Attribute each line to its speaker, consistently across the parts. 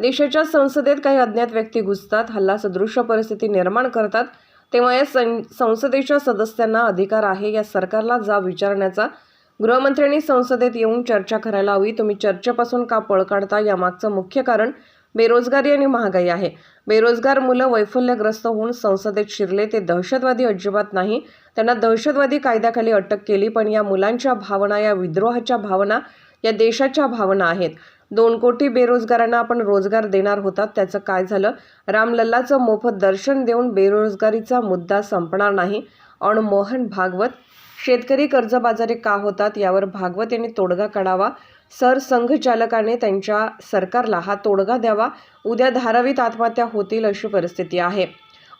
Speaker 1: देशाच्या संसदेत काही अज्ञात व्यक्ती घुसतात हल्ला सदृश्य परिस्थिती निर्माण करतात. तेव्हा या सं संसदेच्या सदस्यांना अधिकार आहे या सरकारला जाब विचारण्याचा. गृहमंत्र्यांनी संसदेत येऊन चर्चा करायला हवी. तुम्ही चर्चेपासून का पळ काढता? यामागचं मुख्य कारण बेरोजगारी आणि महागाई आहे. बेरोजगार मुलं वैफल्यग्रस्त होऊन संसदेत शिरले ते दहशतवादी अजिबात नाही. त्यांना दहशतवादी कायद्याखाली अटक केली पण या मुलांच्या भावना या विद्रोहाच्या भावना या देशाच्या भावना आहेत. दोन कोटी बेरोजगारांना आपण रोजगार देणार होतात. त्याचं काय झालं? रामलल्लाचं मोफत दर्शन देऊन बेरोजगारीचा मुद्दा संपणार नाही. ऑन मोहन भागवत शेतकरी कर्जबाजारी का होतात यावर भागवत यांनी तोडगा काढावा. सरसंघचालकाने त्यांच्या सरकारला हा तोडगा द्यावा. उद्या धारावीत आत्महत्या होतील अशी परिस्थिती आहे.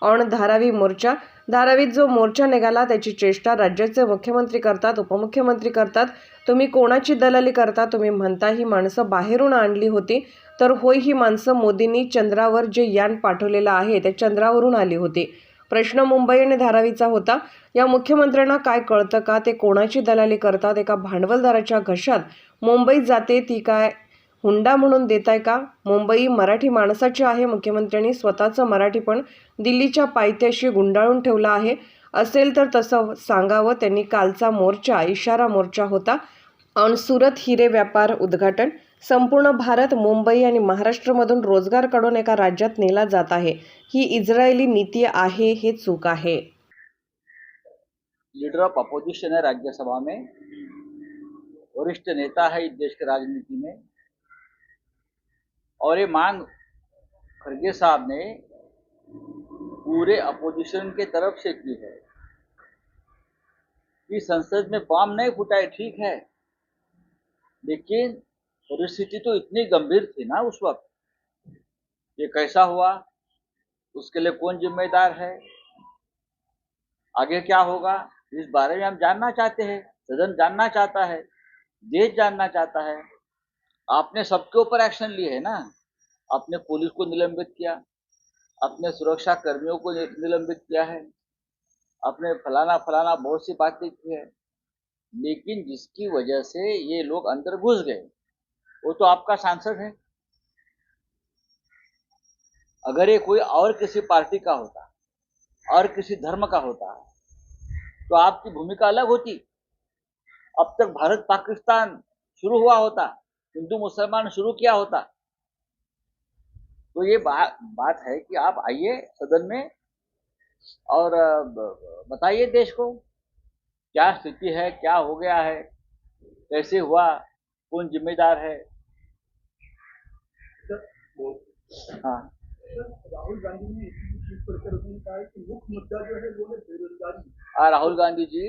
Speaker 1: ऑन धारावी मोर्चा धारावीत जो मोर्चा निघाला त्याची चेष्टा राज्याचे मुख्यमंत्री करतात उपमुख्यमंत्री करतात. तुम्ही कोणाची दलाली करता? तुम्ही म्हणता ही माणसं बाहेरून आणली होती. तर होय ही माणसं मोदींनी चंद्रावर जे यान पाठवलेलं आहे ते चंद्रावरून आली होती. प्रश्न मुंबई आणि धारावीचा होता. या मुख्यमंत्र्यांना काय कळतं का? ते कोणाची दलाली करतात? एका भांडवलदाराच्या घशात मुंबईत जाते ती काय हुंडा म्हणून देताय का? मुंबई मराठी माणसाची आहे मुख्यमंत्र्यांनी स्वतःचं मराठीपण दिल्लीच्या पायथ्याशी गुंडाळून ठेवलं आहे. असेल तर तसं सांगावं. त्यांनी कालचा मोर्चा इशारा मोर्चा होता. ऑन सुरत हिरे व्यापार उद्घाटन. संपूर्ण भारत, मुंबई आणि महाराष्ट्रामधून रोज़गार काढून एका राज्यात नेला जात आहे. ही इस्रायली नीती आहे, हे चूक आहे.
Speaker 2: लीडर ऑफ़ अपोजिशन है राज्यसभा में. वरिष्ठ नेता है इस देश की राजनीति में. और ये मांग खड़गे साहब ने पूरे अपोजिशन के तरफ़ से की है. कि संसद में बम नहीं फूटा है, ठीक है. लेकिन परिस्थिति तो इतनी गंभीर थी ना उस वक्त। ये कैसा हुआ? उसके लिए कौन जिम्मेदार है? आगे क्या होगा? इस बारे में हम जानना चाहते हैं। सदन जानना चाहता है। देश जानना चाहता है। आपने सबके ऊपर एक्शन लिए है ना? आपने पुलिस को निलंबित किया। अपने सुरक्षा कर्मियों को निलंबित किया है। अपने फलाना फलाना बहुत सी बातें की है। लेकिन जिसकी वजह से ये लोग अंदर घुस गए। वो तो आपका सांसद है। अगर ये कोई और किसी पार्टी का होता और किसी धर्म का होता तो आपकी भूमिका अलग होती। अब तक भारत पाकिस्तान शुरू हुआ होता हिंदू मुसलमान शुरू किया होता। तो ये बा, बात है कि आप आइए सदन में और बताइए देश को। क्या स्थिति है क्या हो गया है कैसे हुआ कौन जिम्मेदार है? हाँ।
Speaker 3: राहुल गांधी ने मुख्य मुद्दा जो है वो है बेरोजगारी।
Speaker 2: आ, राहुल गांधी जी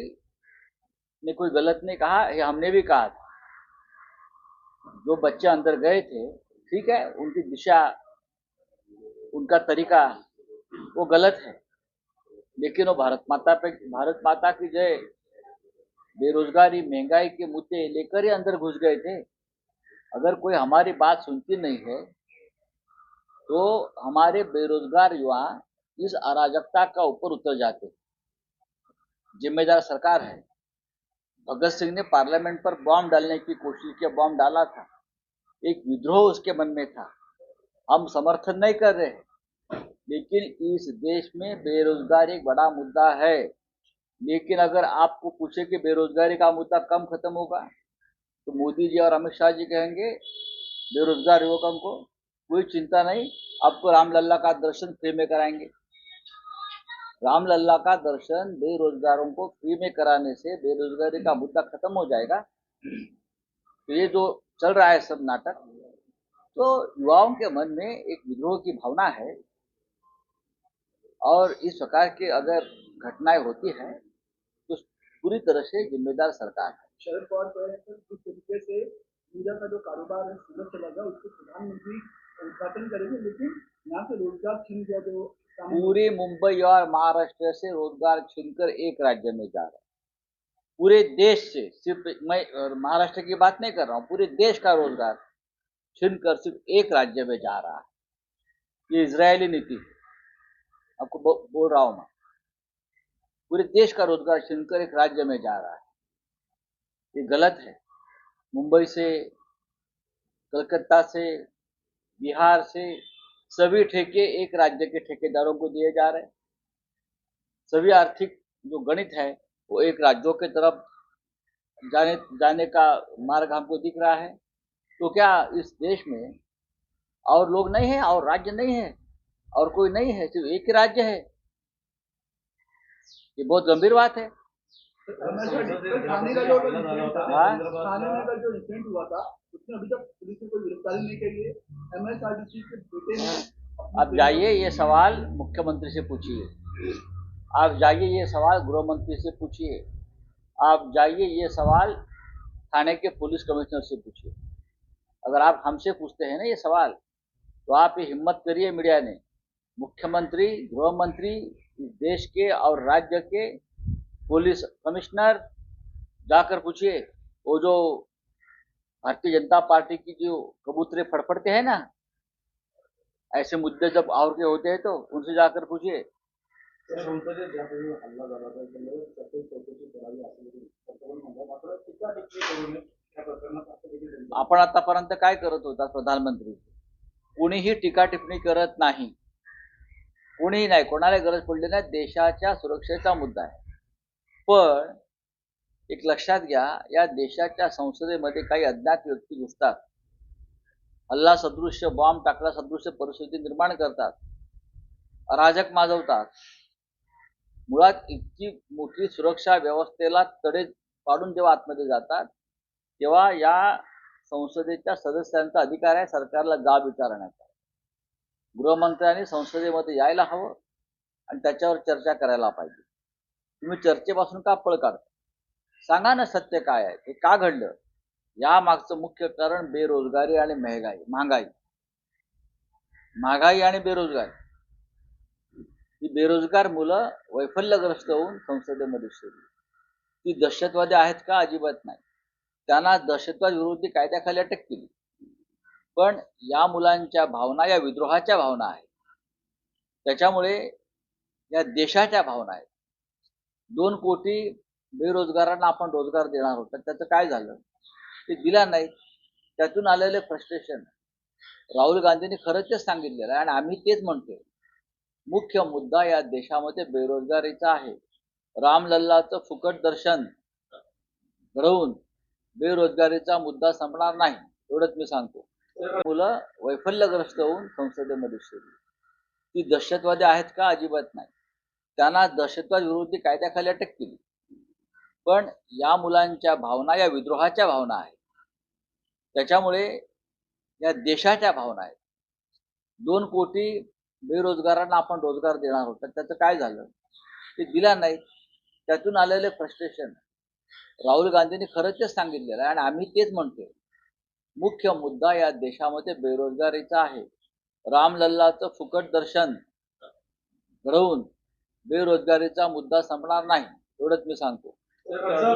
Speaker 2: ने कोई गलत नहीं कहा ये हमने भी कहा था। जो बच्चे अंदर गए थे ठीक है उनकी दिशा उनका तरीका वो गलत है। लेकिन वो भारत माता पे भारत माता की जय बेरोजगारी, महँगाई के मुद्दे लेकर ही अंदर घुस गए थे। अगर कोई हमारी बात सुनती नहीं है तो हमारे बेरोजगार युवा इस अराजकता का ऊपर उतर जाते जिम्मेदार सरकार है। भगत सिंह ने पार्लियामेंट पर बॉम्ब डालने की कोशिश किया बॉम्ब डाला था। एक विद्रोह उसके मन में था। हम समर्थन नहीं कर रहे लेकिन इस देश में बेरोजगारी एक बड़ा मुद्दा है। लेकिन अगर आपको पूछे कि बेरोजगारी का मुद्दा कम खत्म होगा तो मोदी जी और अमित शाह जी कहेंगे, बेरोजगार युवकों को कोई चिंता नहीं आपको रामलल्ला का दर्शन फ्री में कराएँगे. रामलल्ला का दर्शन बेरोजगारों को फ्री में कराने से बेरोजगारी का मुद्दा खत्म हो जाएगा। तो ये जो चल रहा है सब नाटक तो युवाओं के मन में एक विद्रोह की भावना है। और इस प्रकार की अगर घटनाएँ होती हैं तो पूरी तरह से जिम्मेदार सरकार है।
Speaker 3: शरद पवार हैं जिस तरीके से मीडिया का जो कारोबार है सूरत चला गया उसको प्रधानमंत्री उद्घाटन करेंगे लेकिन यहाँ से रोज़गार छीन गया जो
Speaker 2: पूरी मुंबई और महाराष्ट्र से रोज़गार छीनकर एक राज्य में जा रहा है। पूरे देश से सिर्फ़ मैं और महाराष्ट्र की बात नहीं कर रहा हूँ पूरे देश का रोज़गार छीनकर सिर्फ़ एक राज्य में जा रहा है। ये इसराइली नीति आपको बो, बोल रहा हूँ मैं। पूरे देश का रोज़गार छीनकर एक राज्य में जा रहा है। ये गलत है। मुंबई से, कलकत्ता से, बिहार से सभी ठेके एक राज्य के ठेकेदारों को दिए जा रहे हैं। सभी आर्थिक जो गणित है, वो एक राज्यों के तरफ़ जाने जाने का मार्ग हमको दिख रहा है। तो क्या इस देश में और लोग नहीं है, और राज्य नहीं है, और कोई नहीं है, सिर्फ़ एक ही राज्य है? ये बहुत गंभीर बात है। हाँ? आप जाइए, ये सवाल मुख्यमंत्री से पूछिए। आप जाइए, ये सवाल गृह मंत्री से पूछिए। आप जाइए, ये सवाल थाने के पुलिस कमिश्नर से पूछिए। अगर आप हमसे पूछते हैं ना ये सवाल तो आप ये हिम्मत करिए मीडिया ने। मुख्यमंत्री गृह मंत्री इस देश के और राज्य के पुलिस कमिश्नर जाकर पूछिए वो जो भारतीय जनता पार्टी की जो कबूतरे फड़फड़ते हैं ना ऐसे मुद्दे जब और के होते हैं तो उनसे जाकर पूछिए।
Speaker 3: त्यांचं
Speaker 2: आपण आतापर्यंत काय करत होता प्रधानमंत्री? कोणीही टीका टिप्पणी करत नाही. कोणीही नाही कोणाला गरज पडली नाही देशाच्या सुरक्षेचा मुद्दा आहे. पण एक लक्षात घ्या या देशाच्या संसदेमध्ये काही अज्ञात व्यक्ती घुसतात. हल्ला सदृश्य बॉम्ब टाकला सदृश्य परिस्थिती निर्माण करतात. अराजक माजवतात. मुळात इतकी मोठी सुरक्षा व्यवस्थेला तडे पाडून जेव्हा आतमध्ये जातात तेव्हा या संसदेच्या सदस्यांचा अधिकार आहे सरकारला जाब विचारण्याचा. गृहमंत्र्यांनी संसदेमध्ये यायला हवं आणि त्याच्यावर चर्चा करायला पाहिजे. तुम्ही चर्चेपासून का पळ काढता? सांगा ना सत्य काय आहे? हे का घडलं? या मागचं मुख्य कारण बेरोजगारी आणि महागाई महागाई. महागाई आणि बेरोजगारी. ही बेरोजगार मुलं वैफल्यग्रस्त होऊन संसदेमध्ये शिरली. ती दहशतवादी आहेत का? अजिबात नाही. त्यांना दहशतवाद विरोधी कायद्याखाली अटक केली. पण या मुलांच्या भावना या विद्रोहाच्या भावना आहेत. त्याच्यामुळे या देशाच्या भावना आहेत. दोन कोटी बेरोजगारांना आपण रोजगार देणार होतो त्याचं काय झालं? ते दिला नाही त्यातून आलेले फ्रस्ट्रेशन राहुल गांधींनी खरंच तेच सांगितलेलं आहे आणि आम्ही तेच म्हणतोय. मुख्य मुद्दा या देशामध्ये बेरोजगारीचा आहे. रामलल्लाचं फुकट दर्शन घडवून बेरोजगारीचा मुद्दा संपणार नाही. एवढंच मी सांगतो. मुलं वैफल्यग्रस्त होऊन संसदेमध्ये शिरली. ती दहशतवादी आहेत का? अजिबात नाही. त्यांना दहशतवाद विरोधी कायद्याखाली अटक केली. पण या मुलांच्या भावना या विद्रोहाच्या भावना आहेत. त्याच्यामुळे या देशाच्या भावना आहेत. दोन कोटी बेरोजगारांना आपण रोजगार देणार होतो त्याचं काय झालं? ते दिला नाही. त्यातून आलेले फ्रस्ट्रेशन राहुल गांधींनी खरंच तेच सांगितलेलं आहे आणि आम्ही तेच म्हणतोय. मुख्य मुद्दा या देशामध्ये बेरोजगारीचा आहे. रामलल्लाचं फुकट दर्शन घडवून बेरोजगारीचा मुद्दा संपणार नाही एवढंच मी सांगतो.
Speaker 3: कर्ज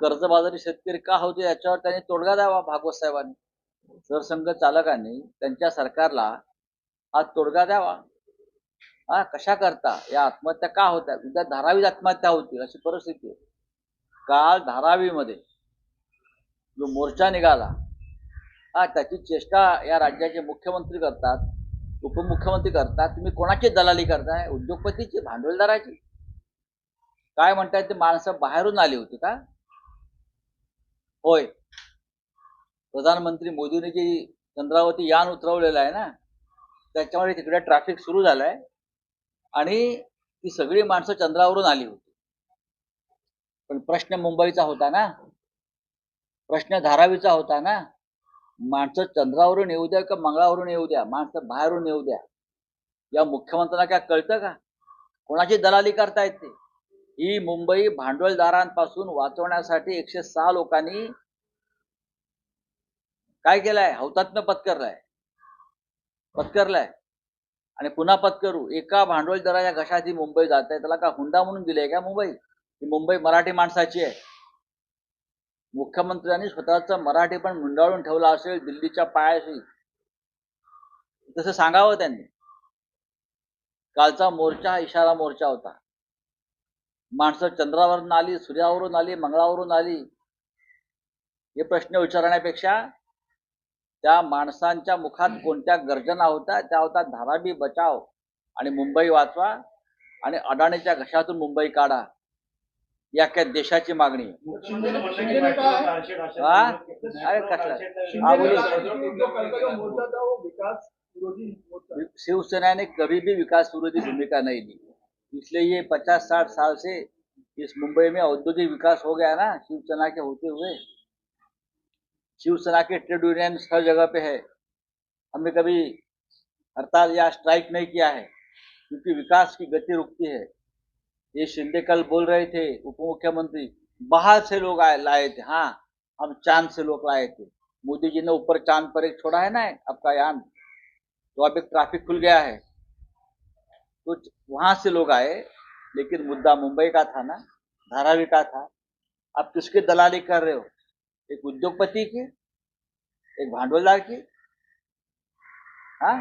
Speaker 2: कर्जबाजारी शेतकरी का होते याच्यावर त्यांनी तोडगा द्यावा भागवत साहेबांनी. सरसंघ चालकांनी त्यांच्या सरकारला हा तोडगा द्यावा हा कशा करता? या आत्महत्या का होत्या? उद्या धारावीत आत्महत्या होतील अशी परिस्थिती आहे. काल धारावीमध्ये जो मोर्चा निघाला हा त्याची चेष्टा या राज्याचे मुख्यमंत्री करतात उपमुख्यमंत्री करतात. तुम्ही कोणाची दलाली करताय? उद्योगपतीची भांडवलदाराची? काय म्हणताय ते? माणसं बाहेरून आली होती का? होय. प्रधानमंत्री मोदींनी जी चंद्रावरती यान उतरवलेलं आहे ना त्याच्यामुळे तिकडे ट्रॅफिक सुरू झालंय. आणि ती सगळी माणसं चंद्रावरून आली होती. पण प्रश्न मुंबईचा होता ना? प्रश्न धारावीचा होता ना? माणसं चंद्रावरून येऊ द्या का मंगळावरून येऊ द्या? माणसं बाहेरून येऊ द्या. या मुख्यमंत्र्यांना काय कळतं का? कोणाची दलाली करतायत ते? ही मुंबई भांडवलदारांपासून वाचवण्यासाठी एकशे सहा लोकांनी काय केलंय? हौतात्म्य पत्करलाय. पत्करलाय. आणि पुन्हा पत्करू एका भांडवलदाराच्या घशात ही मुंबई जात. आहे त्याला का हुंडा म्हणून दिले का मुंबई? ही मुंबई मराठी माणसाची आहे. मुख्यमंत्र्यांनी स्वतःचं मराठी पण मुंडाळून ठेवलं असेल दिल्लीच्या पायाशी. तसं सांगावं त्यांनी. कालचा मोर्चा हा इशारा मोर्चा होता. माणसं चंद्रावरून आली सूर्यावरून आली मंगळावरून आली. हे प्रश्न विचारण्यापेक्षा त्या माणसांच्या मुखात कोणत्या गर्जना होत्या त्या होत्या धारावी बचाव आणि मुंबई वाचवा आणि अडाणीच्या घशातून मुंबई काढा. या काय देशाची मागणी? अरे। शिवसेना ने कभी भी विकास विरोधी भूमिका नहीं ली इसलिए ये पचास साठ साल से इस मुंबई में औद्योगिक विकास हो गया ना शिवसेना के होते हुए. शिवसेना के ट्रेड यूनियन हर जगह पे है। हमने कभी हड़ताल या स्ट्राइक नहीं किया है, क्योंकि विकास की गति रुकती है। ये शिंदे कल बोल रहे थे उप मुख्यमंत्री बाहर से लोग आए, लाए थे। हाँ हम चाँद से लोग लाए थे। मोदी जी ने ऊपर चाँद पर एक छोड़ा है ना आपका यान तो अब एक ट्रैफ़िक खुल गया है। तो वहाँ से लोग आए, लेकिन मुद्दा मुंबई का था ना, धारावी का था। आप किसकी दलाली कर रहे हो? एक उद्योगपति की एक भांडवलदार की हाँ?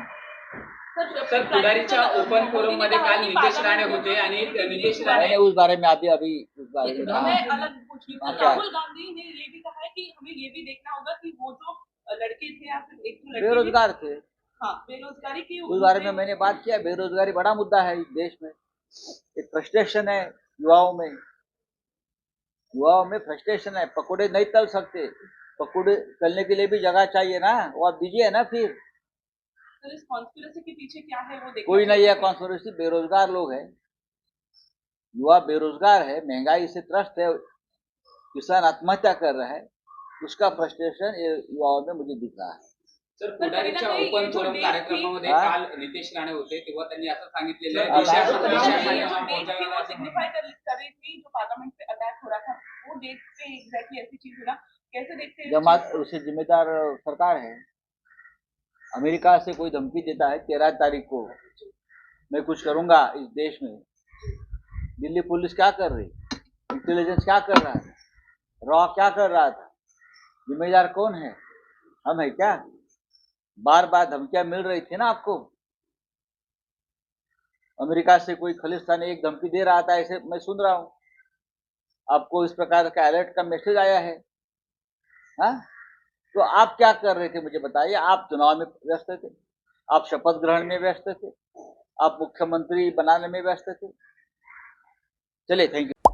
Speaker 4: सर पुढारीच्या ओपन फोरम मध्ये काल नितेश राणे होते आणि नितेश राणे
Speaker 2: उस बारे में अभी अभी उस बारे में हाँ,
Speaker 5: हमें अलग पूछनी
Speaker 2: हाँ?
Speaker 5: राहुल गांधी ने ये भी कहा है कि हमें ये भी देखना होगा कि वो जो लड़के थे या फिर एक तो
Speaker 2: बेरोजगार थे।
Speaker 5: हाँ बेरोजगारी की
Speaker 2: उस बारे में मैंने बात किया बेरोजगारी बड़ा मुद्दा है इस देश में। एक फ्रस्ट्रेशन है युवाओं में। युवाओं में फ्रस्ट्रेशन है। पकौड़े नहीं तल सकते। पकौड़े तलने के लिए भी जगह चाहिए ना। वो आप दीजिए ना फिर।
Speaker 5: तो इस कॉन्स्पिरसी के पीछे क्या है वो
Speaker 2: कोई नहीं है। कॉन्स्पिरेसी बेरोजगार लोग है। युवा बेरोजगार है महँगाई से त्रस्त है किसान आत्महत्या कर रहा है। उसका फ्रस्ट्रेशन युवाओं में मुझे दिख रहा है।
Speaker 4: सर पुढारीच्या ओपन फोरम कार्यक्रमामध्ये काल नितेश राणे होते तेव्हा त्यांनी असं सांगितलेलं
Speaker 5: हैं
Speaker 2: जमात उसे जिम्मेदार सरकार है अमेरिका से कोई धमकी देता है तेरह तारीख को. मैं कुछ करूँगा इस देश में. दिल्ली पुलिस क्या कर रही? इंटेलिजेंस क्या कर रहा है? रॉ क्या कर रहा था? जिम्मेदार कौन है? हम है क्या? बार बार धमकियाँ मिल रही थी ना आपको? अमेरिका से कोई खलिस्तानी एक धमकी दे रहा था, ऐसे मैं सुन रहा हूँ। आपको इस प्रकार का अलर्ट का मैसेज आया है? हाँ? तो आप क्या कर रहे थे मुझे बताइए? आप चुनाव में व्यस्त थे, आप शपथ ग्रहण में व्यस्त थे, आप मुख्यमंत्री बनाने में व्यस्त थे। चलिए थैंक यू